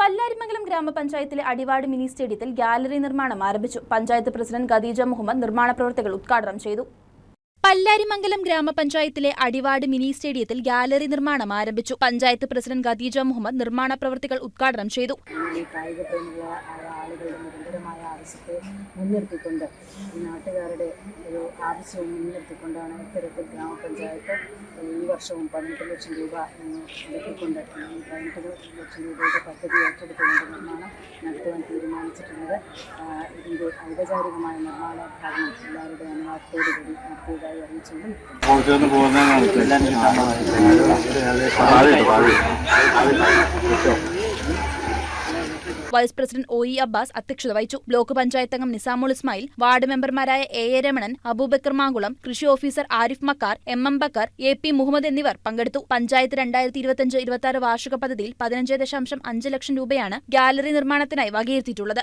പല്ലാരിമംഗലം ഗ്രാമപഞ്ചായത്തിലെ അടിവാട് മിനി സ്റ്റേഡിയത്തിൽ ഗാലറി നിർമ്മാണം ആരംഭിച്ചു. പഞ്ചായത്ത് പ്രസിഡന്റ് ഖദീജ മുഹമ്മദ് നിർമ്മാണ പ്രവർത്തികൾ ഉദ്ഘാടനം ചെയ്തു. പല്ലാരിമംഗലം ഗ്രാമപഞ്ചായത്തിലെ അടിവാട് മിനി സ്റ്റേഡിയത്തിൽ ഗാലറി നിർമ്മാണം ആരംഭിച്ചു. പഞ്ചായത്ത് പ്രസിഡന്റ് ഖദീജ മുഹമ്മദ് നിർമ്മാണ പ്രവർത്തികൾ ഉദ്ഘാടനം ചെയ്തു. ഗ്രാമപഞ്ചായത്ത് ഈ വർഷവും പതിനെട്ട് ലക്ഷം രൂപ നിർമ്മാണം നടത്തുവാൻ തീരുമാനിച്ചിട്ടുള്ളത്. ഇതിന്റെ ഔപചാരികമായ നിർമ്മാണ ഭാഗം എല്ലാവരുടെ അനുവാദത്തോടുകൂടി നടത്തിയതായി അറിയിച്ചുകൊണ്ട് vice president O E Abbas അധ്യക്ഷത വഹിച്ചു. ബ്ലോക്ക് പഞ്ചായത്ത് അംഗം നിസാമുൾ ഇസ്മായിൽ വാർഡ് മെമ്പർമാരായ എ എ രമണൻ അബൂബക്കർ മാങ്കുളം കൃഷി officer Arif Makkar M M Bakkar A P Muhammad എന്നിവർ പങ്കെടുത്തു. പഞ്ചായത്ത് രണ്ടായിരത്തി ഇരുപത്തിയഞ്ച് ഇരുപത്തി ആറ് വാർഷിക പദ്ധതിയിൽ പതിനഞ്ച് ദശാംശം അഞ്ച് ലക്ഷം രൂപയാണ് ഗാലറി നിർമ്മാണത്തിനായി വകയിരുത്തിയിട്ടുള്ളത്.